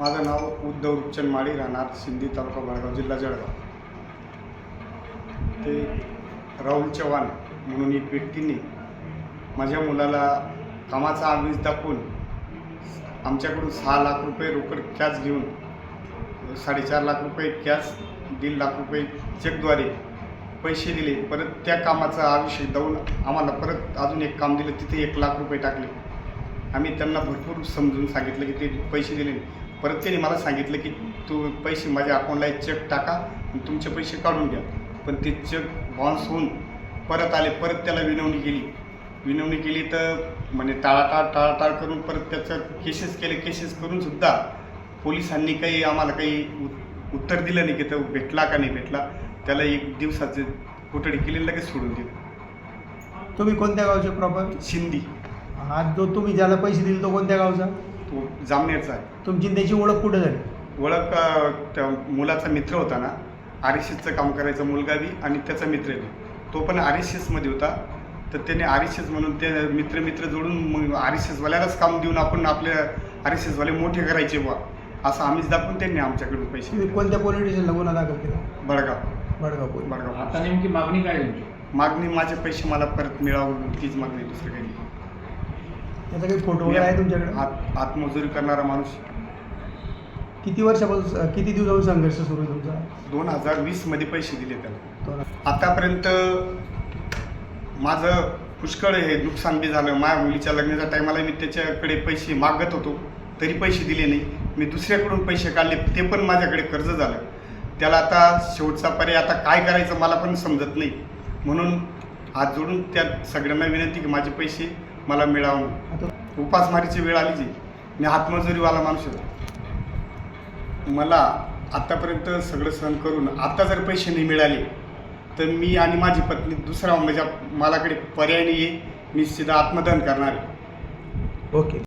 माझं नाव उद्धव दौरचंद माळी राहणार सिंधी तालुका बळगाव जिल्हा जळगाव. ते राहुल चव्हाण म्हणून एक व्यक्तीने माझ्या मुलाला कामाचा आमिष दाखवून आमच्याकडून सहा लाख रुपये रोकड कॅश घेऊन साडेचार लाख रुपये कॅश दीड लाख रुपये चेकद्वारे पैसे दिले. परत त्या कामाचा आयुष्य देऊन आम्हाला परत अजून एक काम दिलं. तिथे एक लाख रुपये टाकले. आम्ही त्यांना भरपूर समजून सांगितलं की ते पैसे दिले. नाही. परत त्यांनी मला सांगितलं की तू पैसे माझ्या अकाउंटला एक चेक टाका आणि तुमचे पैसे काढून घ्या. पण ते चेक बाउन्स होऊन परत आले परत त्याला विनवणी केली. विनवणी केली तर म्हणजे टाळाटाळ टाळाटाळ करून परत त्याचं केसेस केले केसेस करून सुद्धा पोलिसांनी काही आम्हाला काही उत्तर दिलं नाही की तो भेटला का नाही भेटला. त्याला एक दिवसाचे कोठडी केली लगेच सोडून दिलं. तुम्ही कोणत्या गावचे प्रॉपर शिंदी. हा जो तुम्ही ज्याला पैसे दिले तो कोणत्या गावचा? तो जामनेरचा आहे तुमची आणि त्याची ओळख कुठे झाली? ओळख अ, त्या मुलाचा मित्र होता ना आर एस एसचं काम करायचा मुलगा बी आणि त्याचा मित्र बी. तो पण आर एस एसमध्ये होता. तर त्याने आर एस एस म्हणून ते मित्र मित्र जोडून मग आर एस एसवाल्यालाच काम देऊन आपण आपल्या आर एस एसवाले मोठे करायचे बा असं आम्हीच दाखवून त्यांनी आमच्याकडून पैसे तुम्ही कोणत्या पोलीस स्टेशनला गुन्हा दाखल केला? बडगाव. बडगाव पोलीस. बडगाव. आता नेमकी मागणी काय तुमची? मागणी माझे पैसे मला परत मिळावं तीच मागणी दुसरं काही नाही. त्याचा काही फोटो वगैरे आहे तुमच्याकडे? आत आत्मजुरी करणारा माणूस. किती वर्षापासून किती दिवसापासून संघर्ष सुरू आहे तुमचा? दोन हजार वीसमध्ये पैसे दिले त्याला. आतापर्यंत माझं पुष्कळ हे नुकसान बी झालं. माझ्या मुलीच्या लग्नाच्या टायमाला मी त्याच्याकडे पैसे मागत होतो. तरी पैसे दिले नाही. मी दुसऱ्याकडून पैसे काढले. ते पण माझ्याकडे कर्ज झालं. त्याला आता शेवटचा पर्याय आता काय करायचं मला पण समजत नाही. म्हणून हात जोडून त्या सगळ्यांना विनंती की माझे पैसे मला मिळावं उपासमारीची वेळ आली जी. मी हातमजुरीवाला माणूस होतो मला आत्तापर्यंत सगळं सहन करून आत्ता जर पैसे नाही मिळाले तर मी आणि माझी पत्नी दुसरा म्हणजे मालाकडे पर्याय नाही आहे मी सीधा आत्मदान करणार आहे. ओके.